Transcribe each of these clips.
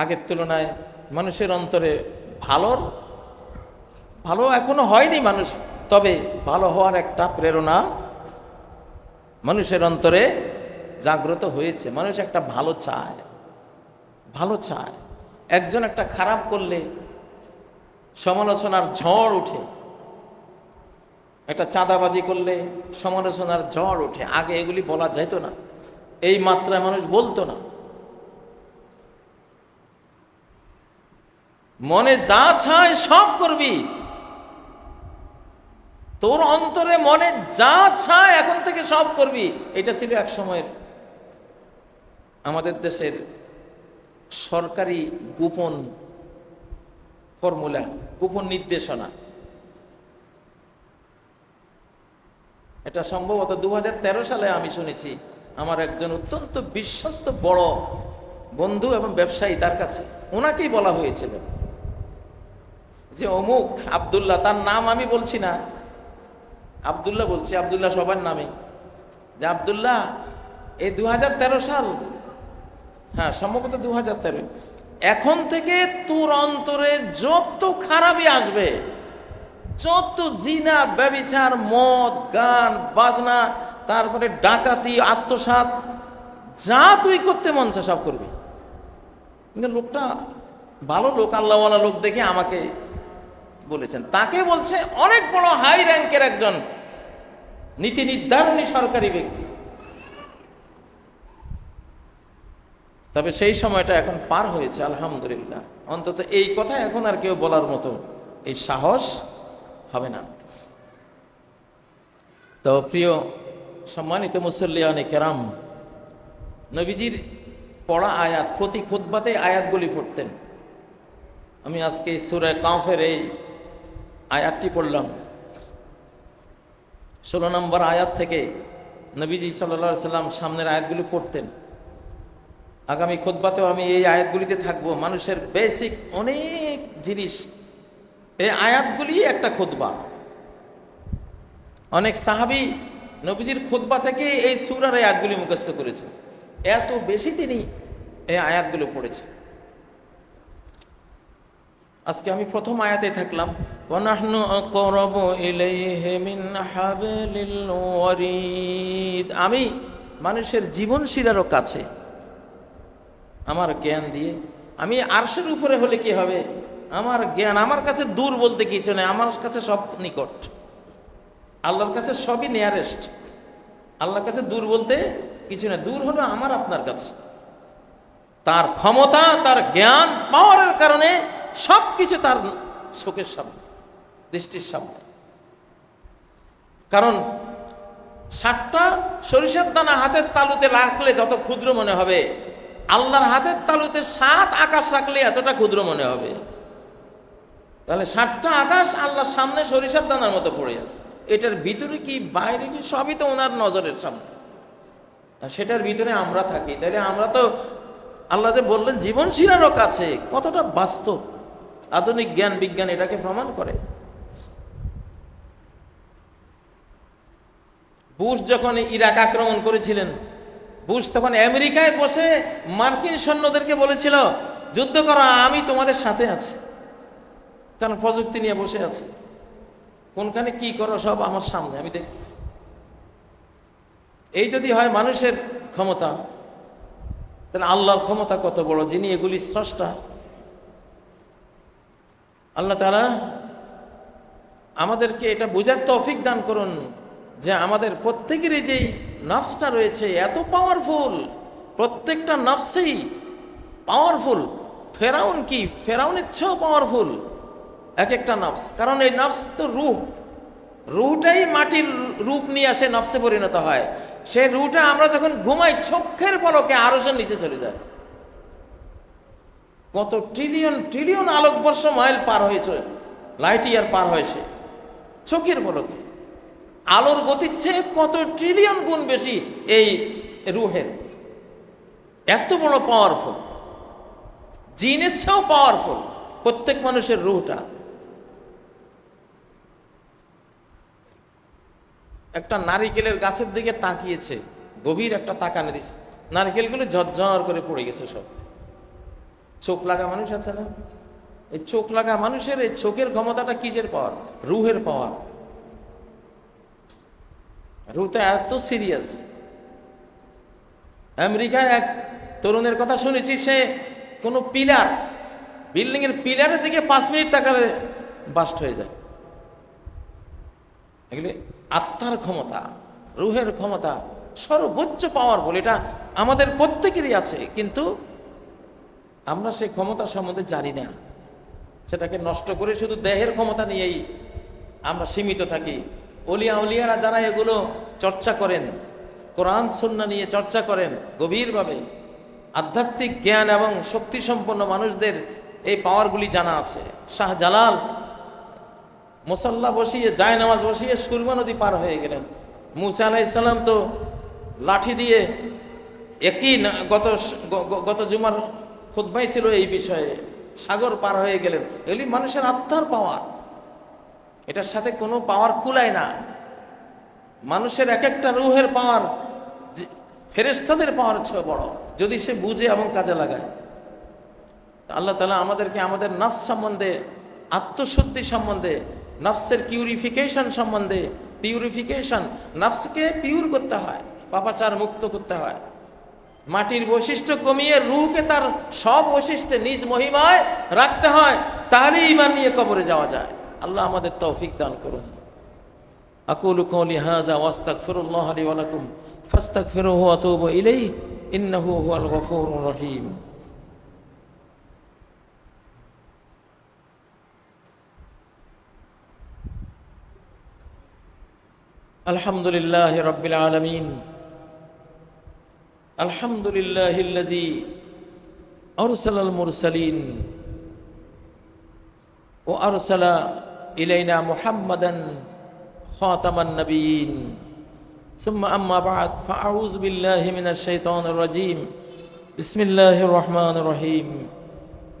আগের তুলনায় মানুষের অন্তরে ভালোর, ভালো এখনও হয়নি মানুষ, তবে ভালো হওয়ার একটা প্রেরণা মানুষের অন্তরে জাগ্রত হয়েছে। মানুষ একটা ভালো চায় ভালো চায়। একজন একটা খারাপ করলে সমালোচনার ঝড় উঠে একটা চাঁদাবাজি করলে সমালোচনার ঝড় উঠে আগে এগুলি বলা যেত না। এই মাত্রায় মানুষ বলতো না। মনে যা চায় সব করবি। তোর অন্তরে মনে যা চায় এখন থেকে সব করবি। এটা ছিল এক সময়ের আমাদের দেশের সরকারি গোপন ফর্মুলা, গোপন নির্দেশনা। এটা সম্ভবত দু হাজার তেরো সালে আমি শুনেছি, আমার একজন অত্যন্ত বিশ্বস্ত বড় বন্ধু এবং ব্যবসায়ী তার কাছে, ওনাকেই বলা হয়েছিল। যে অমুক আবদুল্লাহ, তার নাম আমি বলছি না। আবদুল্লাহ বলছি, আবদুল্লাহ সবার নামে। যে আবদুল্লাহ এই দু সাল। হ্যাঁ সম্ভবত দু হাজার তেরো। এখন থেকে তোর অন্তরে যত খারাপই আসবে, যত জিনা, ব্যবিচার, মদ, গান, বাজনা, তারপরে ডাকাতি আত্মসাত যা তুই করতে মন সব করবি। কিন্তু লোকটা ভালো লোক, আল্লাহওয়ালা লোক দেখে আমাকে বলেছেন। তাকে বলছে অনেক বড় হাই র্যাঙ্কের একজন নীতি নির্ধারণী সরকারি ব্যক্তি। তবে সেই সময়টা এখন পার হয়েছে, আলহামদুলিল্লাহ। অন্তত এই কথা এখন আর কেউ বলার মতো এই সাহস হবে না। তো প্রিয় সম্মানিত মুসল্লিয়ানে কেরাম, নবীজির পড়া আয়াত, প্রতি খুদ্বাতে আয়াতগুলি পড়তেন। আমি আজকে সুরে কাঁফের এই আয়াতটি পড়লাম। ষোলো নম্বর আয়াত থেকে নবীজি সাল্লা সাল্লাম সামনের আয়াতগুলি পড়তেন। আগামী খোদবাতেও আমি এই আয়াতগুলিতে থাকব। মানুষের বেসিক অনেক জিনিস, এই আয়াতগুলি একটা খোদবা অনেক সাহাবি নবীজির খোদবা থেকে এই সুরার আয়াতগুলি মুখস্থ করেছেন। এত বেশি তিনি এই আয়াতগুলো পড়েছেন। আজকে আমি প্রথম আয়াতে থাকলাম আমি মানুষের জীবন শিরারও কাছে, আমার জ্ঞান দিয়ে। আমি আরশের উপরে হলে কি হবে? আমার জ্ঞান আমার কাছে দূর বলতে কিছু নেই, আমার কাছে সব নিকট। আল্লাহর কাছে সবই নিয়ারেস্ট আল্লাহর কাছে দূর বলতে কিছু না দূর হলো আমার আপনার কাছে। তার ক্ষমতা, তার জ্ঞান পাওয়ারের কারণে সব কিছু তার চোখের সামনে, দৃষ্টির সামনে। কারণ ষাটটা সরিষার দানা হাতের তালুতে রাখলে যত ক্ষুদ্র মনে হবে আল্লাহর হাতের তালুতে সাত আকাশ রাখলে এতটা ক্ষুদ্র মনে হবে। তাহলে ষাটটা আকাশ আল্লাহর সামনে সরিষার দানার মতো পড়ে আছে। এটার ভিতরে কি, বাইরে কি, সবই তো ওনার নজরের সামনে। সেটার ভিতরে আমরা থাকি। তাহলে আমরা তো, আল্লাহ যে বললেন জীবন জীবনশীলারও কাছে কতটা বাস্তব। আধুনিক জ্ঞান, বিজ্ঞান এটাকে প্রমাণ করে। বুশ যখন ইরাক আক্রমণ করেছিলেন, বুশ তখন আমেরিকায় বসে মার্কিন সৈন্যদেরকে বলেছিল, যুদ্ধ করো, আমি তোমাদের সাথে আছি। কারণ প্রযুক্তি নিয়ে বসে আছে। কোনখানে কি করো, সব আমার সামনে, আমি দেখতেছি। এই যদি হয় মানুষের ক্ষমতা, তাহলে আল্লাহর ক্ষমতা কত বড়, যিনি এগুলি স্রষ্টা আল্লাহ তারা আমাদেরকে এটা বোঝার তৌফিক দান করুন যে আমাদের প্রত্যেকেরই যেই নফসটা রয়েছে এত পাওয়ারফুল প্রত্যেকটা নফসেই পাওয়ারফুল ফেরাউন কি? ফেরাউনের চেয়েও পাওয়ারফুল এক একটা নফস। কারণ এই নফস তো রুহ। রুহটাই মাটির রূপ নিয়ে আসে, নফসে পরিণত হয়। সেই রুহটা আমরা যখন ঘুমাই, চোখের পলকে আরও নিচে চলে যায়। কত ট্রিলিয়ন ট্রিলিয়ন আলোকবর্ষ মাইল পার হয়েছে লাইট ইয়ার পার হয়েছে। চোখের পলকে আলোর গতির চেয়ে কত ট্রিলিয়ন গুণ বেশি এই রুহের? এত বড় পাওয়ারফুল জিনের চেয়েও পাওয়ারফুল প্রত্যেক মানুষের রুহটা। একটা নারিকেলের গাছের দিকে তাকিয়েছে, গভীর একটা তাকানে দিছে। নারিকেলগুলো ঝরঝর করে পড়ে গেছে সব। চোখ লাগা মানুষ আছে না? এই চোখ লাগা মানুষের, এই চোখের ক্ষমতাটা কিসের পাওয়ার রুহের পাওয়ার রুহটা এত সিরিয়াস আমেরিকায় এক তরুণের কথা শুনেছি, সে কোনো পিলার বিল্ডিংয়ের পিলারের দিকে পাঁচ মিনিট তাকালে বাস্ট হয়ে যায়। এগুলি আত্মার ক্ষমতা, রুহের ক্ষমতা, সর্বোচ্চ পাওয়ার বলে এটা আমাদের প্রত্যেকেরই আছে, কিন্তু আমরা সেই ক্ষমতা সম্বন্ধে জানি না। সেটাকে নষ্ট করে শুধু দেহের ক্ষমতা নিয়েই আমরা সীমিত থাকি। অলিয়া উলিয়ারা যারা এগুলো চর্চা করেন, কোরআন, সন্না নিয়ে চর্চা করেন গভীরভাবে, আধ্যাত্মিক জ্ঞান এবং শক্তিসম্পন্ন মানুষদের এই পাওয়ারগুলি জানা আছে। শাহজালাল মোসাল্লা বসিয়ে জায় নামাজ বসিয়ে সুরমা নদী পার হয়ে গেলেন। মুসা আলাইসাল্লাম তো লাঠি দিয়ে একই গত গত জুমার খুদ্াই ছিল এই বিষয়ে সাগর পার হয়ে গেলেন। এগুলি মানুষের আত্মার পাওয়ার এটার সাথে কোনো পাওয়ার কুলায় না। মানুষের এক একটা রুহের পাওয়ার ফেরেশতাদের পাওয়ার চেয়ে বড়, যদি সে বুঝে এবং কাজে লাগায়। আল্লাহ তালা আমাদেরকে আমাদের নফস সম্বন্ধে, আত্মশুদ্ধি সম্বন্ধে, নফসের পিউরিফিকেশন সম্বন্ধে পিউরিফিকেশন নফসকে পিউর করতে হয়, পাপাচার মুক্ত করতে হয়। মাটির বৈশিষ্ট্য কমিয়ে রুহকে তার সব বৈশিষ্ট্যে নিজ মহিমায় রাখতে হয় তাহলে ইমান নিয়ে কবরে যাওয়া যায়। আল্লাহ আমাদের তৌফিক দান করুন। আকুল কৌলি হাজা ওয়াস্তাকফিরুল্লাহ আলী ওয়ালাকুম ফাস্তাকফিরুহু আতুবু ইলাইহি, ইন্নাহু হুয়াল গফুর রহিম। আলহামদুলিল্লাহ রব্বিল আলমিন। الحمد لله الذي أرسل المرسلين وأرسل إلينا محمدا خاتم النبيين. ثم أما بعد فأعوذ بالله من الشيطان الرجيم. بسم الله الرحمن الرحيم.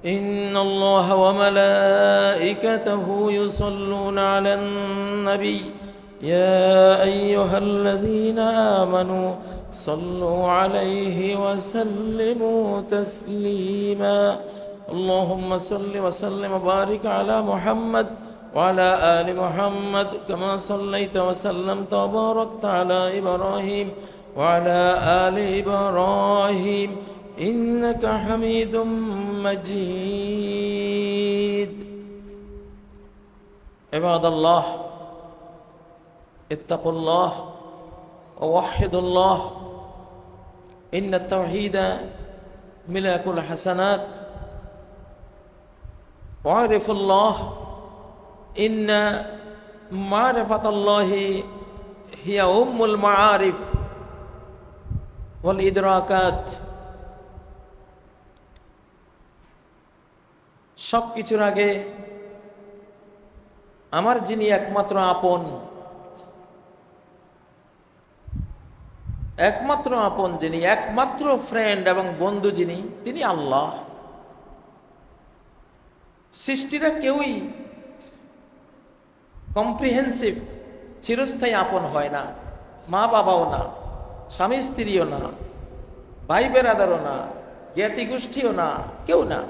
إن الله وملائكته يصلون على النبي. يا أيها الذين آمنوا صلوا عليه وسلموا تسليما. اللهم صل وسلم وبارك على محمد وعلى آل محمد كما صليت وسلمت وباركت على إبراهيم وعلى آل إبراهيم. إنك حميد مجيد. عباد الله اتقوا الله ووحدوا الله إن التوحيد ملاك الحسنات واعرفوا الله إن معرفة الله هي أم المعارف والإدراكات সব কিছুর আগে আমার যিনি একমাত্র আপন একমাত্র আপন যিনি, একমাত্র ফ্রেন্ড এবং বন্ধু যিনি, তিনি আল্লাহ। সৃষ্টিরা কেউই কম্প্রিহেন্সিভ চিরস্থায়ী আপন হয় না। মা বাবাও না, স্বামী স্ত্রীও না, ভাই বেরাদারও না, জ্ঞাতি গোষ্ঠীও না, কেউ না।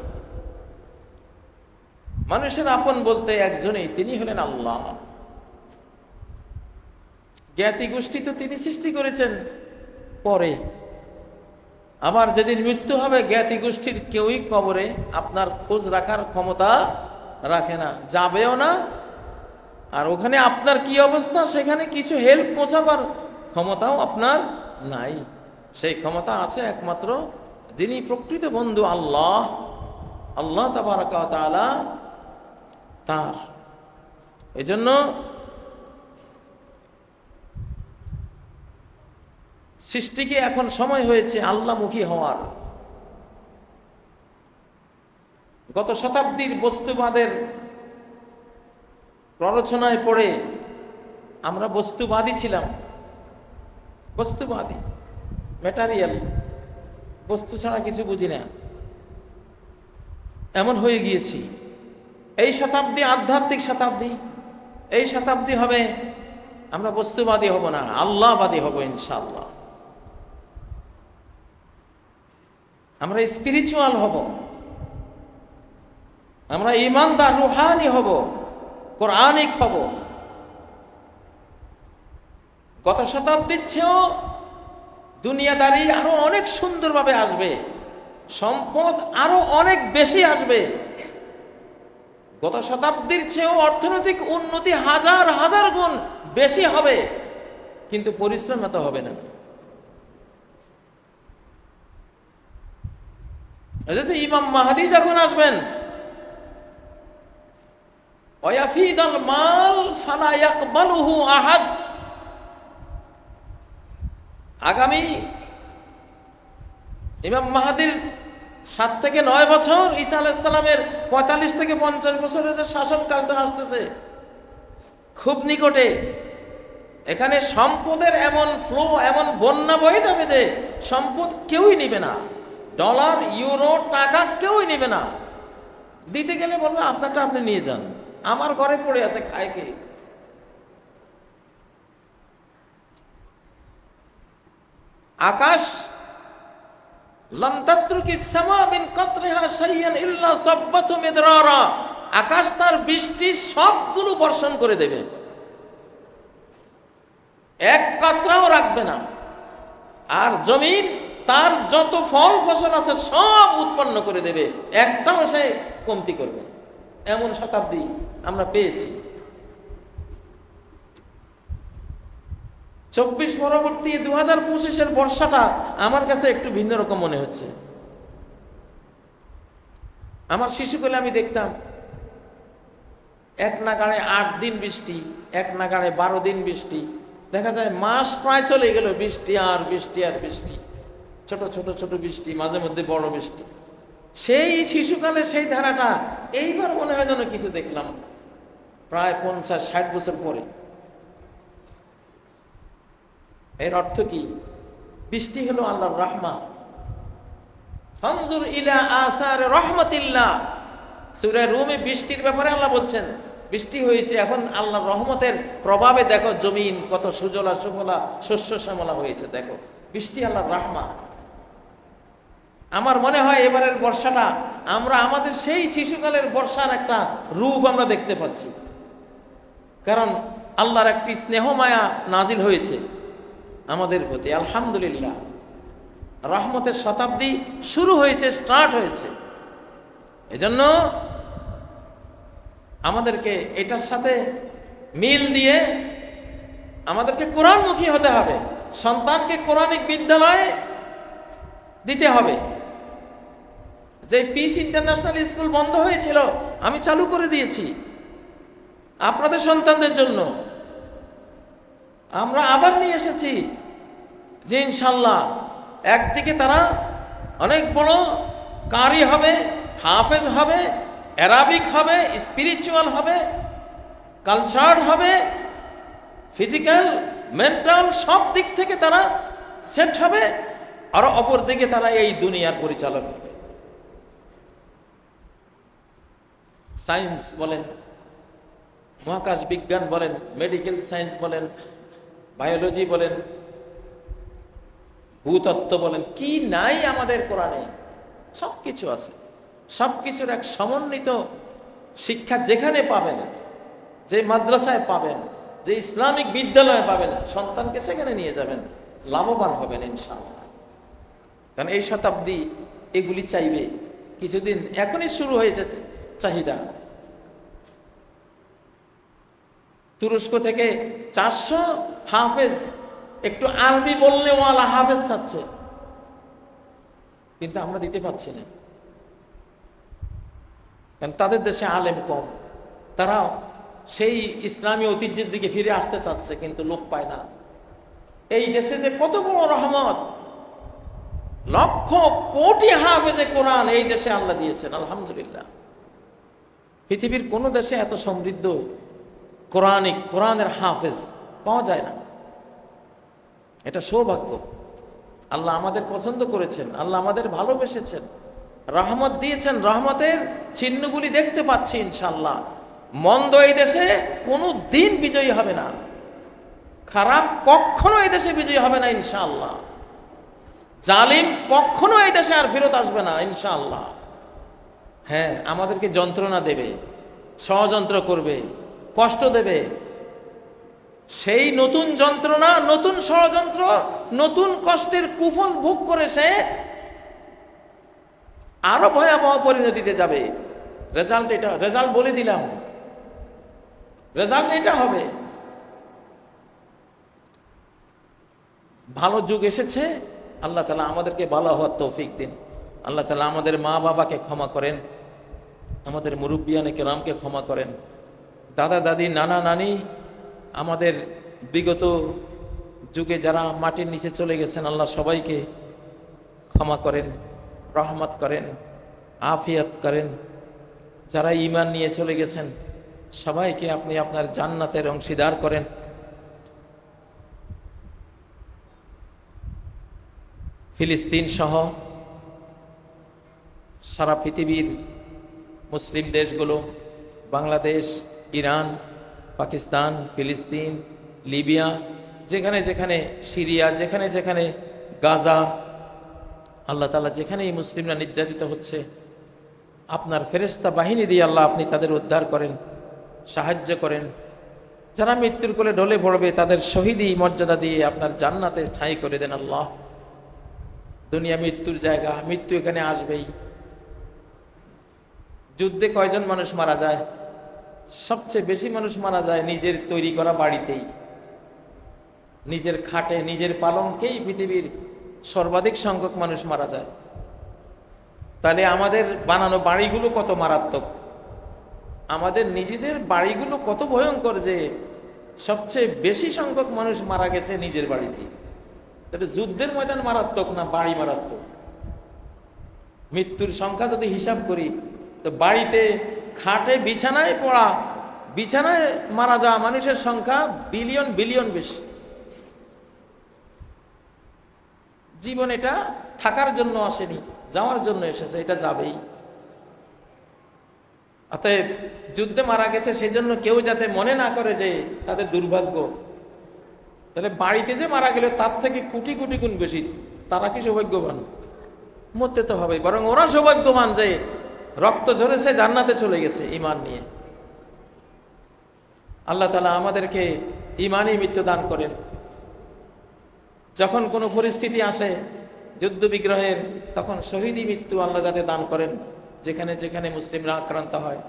মানুষের আপন বলতে একজনই, তিনি হলেন আল্লাহ। জ্ঞাতি গোষ্ঠী তো তিনি সৃষ্টি করেছেন। পরে। আবার যেদিন মৃত্যু হবে জ্ঞাতি গোষ্ঠীর কেউই কবরে আপনার খোঁজ রাখার ক্ষমতা রাখে না, যাবেও না। আর ওখানে আপনার কি অবস্থা, সেখানে কিছু হেল্প পৌঁছাবার ক্ষমতাও আপনার নাই। সেই ক্ষমতা আছে একমাত্র যিনি প্রকৃত বন্ধু আল্লাহ আল্লাহ তাবারাকালা তার। এজন্য সৃষ্টিকে এখন সময় হয়েছে আল্লামুখী হওয়ার। গত শতাব্দীর বস্তুবাদের প্ররোচনায় পড়ে আমরা বস্তুবাদী ছিলাম। বস্তুবাদী ম্যাটারিয়াল বস্তু ছাড়া কিছু বুঝি না। এমন হয়ে গিয়েছি। এই শতাব্দী আধ্যাত্মিক শতাব্দী, এই শতাব্দী হবে আমরা বস্তুবাদী হব না, আল্লাহবাদী হব ইনশাআল্লাহ। আমরা স্পিরিচুয়াল হব। আমরা ইমানদার, রুহানি হব, কোরআনিক হব। গত শতাব্দীর চেয়েও দুনিয়াদারি আরও অনেক সুন্দরভাবে আসবে। সম্পদ আরও অনেক বেশি আসবে। গত শতাব্দীর চেয়েও অর্থনৈতিক উন্নতি হাজার হাজার গুণ বেশি হবে। কিন্তু পরিশ্রম এত হবে না। হযরত ইমাম মাহাদি যখন আসবেন, ওয়াফিদাল মাল ফালা ইয়াকবালুহু আহাদ। আগামী ইমাম মাহাদির সাত থেকে নয় বছর ঈসা আলাইসাল্লামের পঁয়তাল্লিশ থেকে পঞ্চাশ বছরের যে শাসনকালটা আসতেছে, খুব নিকটে, এখানে সম্পদের এমন ফ্লো এমন বন্যা বয়ে যাবে যে সম্পদ কেউই নিবে না। ডলার, ইউরো, টাকা কেউই নেবে না। দিতে গেলে বলবে, আপনারটা আপনি নিয়ে যান। আমার ঘরে পড়ে আছে, খায় কে? আকাশ আকাশ তার বৃষ্টি সবগুলো বর্ষণ করে দেবে। এক কাতরাও রাখবে না। আর জমিন তার যত ফল ফসল আছে সব উৎপন্ন করে দেবে, একটাও সে কমতি করবে এমন শতাব্দী আমরা পেয়েছি। চব্বিশ পরবর্তী দু হাজার পঁচিশের বর্ষাটা আমার কাছে একটু ভিন্ন রকম মনে হচ্ছে। আমার শিশুকালে আমি দেখতাম, এক নাগাড়ে আট দিন বৃষ্টি, এক নাগাড়ে বারো দিন বৃষ্টি, দেখা যায় মাস প্রায় চলে গেল বৃষ্টি আর বৃষ্টি আর বৃষ্টি। ছোট ছোট ছোট বৃষ্টি, মাঝে মধ্যে বড় বৃষ্টি। সেই শিশুকালে সেই ধারাটা এইবার মনে হয় যেন কিছু দেখলাম প্রায় পঞ্চাশ, ষাট বছর পরে। এর অর্থ কি? বৃষ্টি হলো আল্লাহর রহমা। ফনজুর ইলা আসার রহমতিল্লাহ। সুরে রুমে বৃষ্টির ব্যাপারে আল্লাহ বলছেন, বৃষ্টি হয়েছে এখন আল্লাহ রহমতের প্রভাবে দেখো, জমিন কত সুজলা, সুফলা, শস্য শ্যামলা হয়েছে, দেখো। বৃষ্টি আল্লাহর রাহমা। আমার মনে হয় এবারের বর্ষাটা, আমরা আমাদের সেই শিশুকালের বর্ষার একটা রূপ আমরা দেখতে পাচ্ছি। কারণ আল্লাহর একটি স্নেহ মায়া নাজিল হয়েছে আমাদের প্রতি, আলহামদুলিল্লাহ। রহমতের শতাব্দী শুরু হয়েছে, স্টার্ট হয়েছে। এজন্য আমাদেরকে এটার সাথে মিল দিয়ে আমাদেরকে কোরআনমুখী হতে হবে, সন্তানকে কোরআনিক বিদ্যালয়ে দিতে হবে। যে পিস ইন্টারন্যাশনাল স্কুল বন্ধ হয়েছিল, আমি চালু করে দিয়েছি। আপনাদের সন্তানদের জন্য। আমরা আবার নিয়ে এসেছি যে ইনশাল্লাহ একদিকে তারা অনেক বড় কারি হবে, হাফেজ হবে, অ্যারাবিক হবে স্পিরিচুয়াল হবে কালচার্ড হবে ফিজিক্যাল মেন্টাল সব দিক থেকে তারা সেট হবে, আর অপর দিকে তারা এই দুনিয়ার পরিচালক হবে। সায়েন্স বলেন, মহাকাশ বিজ্ঞান বলেন, মেডিকেল সায়েন্স বলেন, বায়োলজি বলেন, ভূতত্ত্ব বলেন, কি নাই আমাদের কোরআনে? সব কিছু আছে। সব কিছুর এক সমন্বিত শিক্ষা যেখানে পাবেন, যে মাদ্রাসায় পাবেন, যে ইসলামিক বিদ্যালয়ে পাবেন, সন্তানকে সেখানে নিয়ে যাবেন, লাভবান হবেন ইনশাআল্লাহ। কারণ এই শতাব্দী এগুলি চাইবে, কিছুদিন এখনই শুরু হয়েছে চাহিদা। তুরস্ক থেকে চারশো হাফেজ, একটু আরবি বললে ওয়ালা হাফেজ চাচ্ছে। কিন্তু আমরা দিতে পারছি না। কারণ তাদের দেশে আলেম কম। তারা সেই ইসলামী ঐতিহ্যের দিকে ফিরে আসতে চাচ্ছে, কিন্তু লোক পায় না। এই দেশে যে কত বড় রহমত! লক্ষ কোটি হাফেজে কোরআন এই দেশে আল্লাহ দিয়েছেন, আলহামদুলিল্লাহ। পৃথিবীর কোন দেশে এত সমৃদ্ধ কোরআনিক, কোরআনের হাফেজ পাওয়া যায় না। এটা সৌভাগ্য। আল্লাহ আমাদের পছন্দ করেছেন, আল্লাহ আমাদের ভালোবেসেছেন, রহমত দিয়েছেন, রহমতের চিহ্নগুলি দেখতে পাচ্ছি ইনশাল্লাহ মন্দ এই দেশে কোনো দিন বিজয়ী হবে না। খারাপ কখনো এই দেশে বিজয়ী হবে না ইনশাল্লাহ জালিম কখনো এই দেশে আর ফেরত আসবে না ইনশাআল্লাহ। হ্যাঁ আমাদেরকে যন্ত্রণা দেবে, ষড়যন্ত্র করবে, কষ্ট দেবে। সেই নতুন যন্ত্রণা, নতুন ষড়যন্ত্র, নতুন কষ্টের কুফল ভোগ করে সে আরও ভয়াবহ পরিণতিতে যাবে। রেজাল্ট এটা, রেজাল্ট বলে দিলাম। রেজাল্ট এটা হবে। ভালো যুগ এসেছে, আল্লাহ তালা আমাদেরকে ভালো হওয়ার তৌফিক দিন। আল্লাহ তালা আমাদের মা বাবাকে ক্ষমা করেন। আমাদের মুরব্বিয়ানে কেরামকে ক্ষমা করেন। দাদা, দাদি, নানা, নানি, আমাদের বিগত যুগে যারা মাটির নিচে চলে গেছেন, আল্লাহ সবাইকে ক্ষমা করেন, রহমত করেন, আফিয়াত করেন। যারা ইমান নিয়ে চলে গেছেন, সবাইকে আপনি আপনার জান্নাতের অংশীদার করেন। ফিলিস্তিন সহ সারা পৃথিবীর মুসলিম দেশগুলো, বাংলাদেশ, ইরান, পাকিস্তান, ফিলিস্তিন, লিবিয়া, যেখানে যেখানে সিরিয়া, যেখানে যেখানে গাজা, আল্লাহ তালা যেখানেই মুসলিমরা নির্যাতিত হচ্ছে, আপনার ফেরেস্তা বাহিনী দিয়ে আল্লাহ আপনি তাদের উদ্ধার করেন, সাহায্য করেন। যারা মৃত্যুর কোলে ঢলে পড়বে, তাদের শহীদই মর্যাদা দিয়ে আপনার জান্নাতে ঠাঁই করে দেন আল্লাহ। দুনিয়া মৃত্যুর জায়গা, মৃত্যু এখানে আসবেই। যুদ্ধে কয়জন মানুষ মারা যায়? সবচেয়ে বেশি মানুষ মারা যায় নিজের তৈরি করা বাড়িতেই। নিজের খাটে, নিজের পালঙ্কেই পৃথিবীর সর্বাধিক সংখ্যক মানুষ মারা যায়। তাহলে আমাদের বানানো বাড়িগুলো কত মারাত্মক? আমাদের নিজেদের বাড়িগুলো কত ভয়ঙ্কর যে সবচেয়ে বেশি সংখ্যক মানুষ মারা গেছে নিজের বাড়িতে তাহলে যুদ্ধের ময়দান মারাত্মক না বাড়ি মারাত্মক? মৃত্যুর সংখ্যা যদি হিসাব করি তো বাড়িতে খাটে বিছানায় পড়া, বিছানায় মারা যাওয়া মানুষের সংখ্যা বিলিয়ন বিলিয়ন বেশি। জীবন এটা থাকার জন্য আসেনি, যাওয়ার জন্য এসেছে, এটা যাবেই। অতএব যুদ্ধে মারা গেছে সেই জন্য কেউ যাতে মনে না করে যে তাদের দুর্ভাগ্য। তাহলে বাড়িতে যে মারা গেল, তার থেকে কোটি কোটি গুণ বেশি, তারা কি সৌভাগ্যবান? মরতে তো হবে বরং ওরা সৌভাগ্যবান যে রক্ত ঝরেছে, জান্নাতে চলে গেছে ইমান নিয়ে। আল্লাহ তালা আমাদেরকে ইমানই মৃত্যু দান করেন। যখন কোনো পরিস্থিতি আসে যুদ্ধ বিগ্রহের তখন শহীদই মৃত্যু আল্লাহ যাতে দান করেন, যেখানে যেখানে মুসলিমরা আক্রান্ত হয়।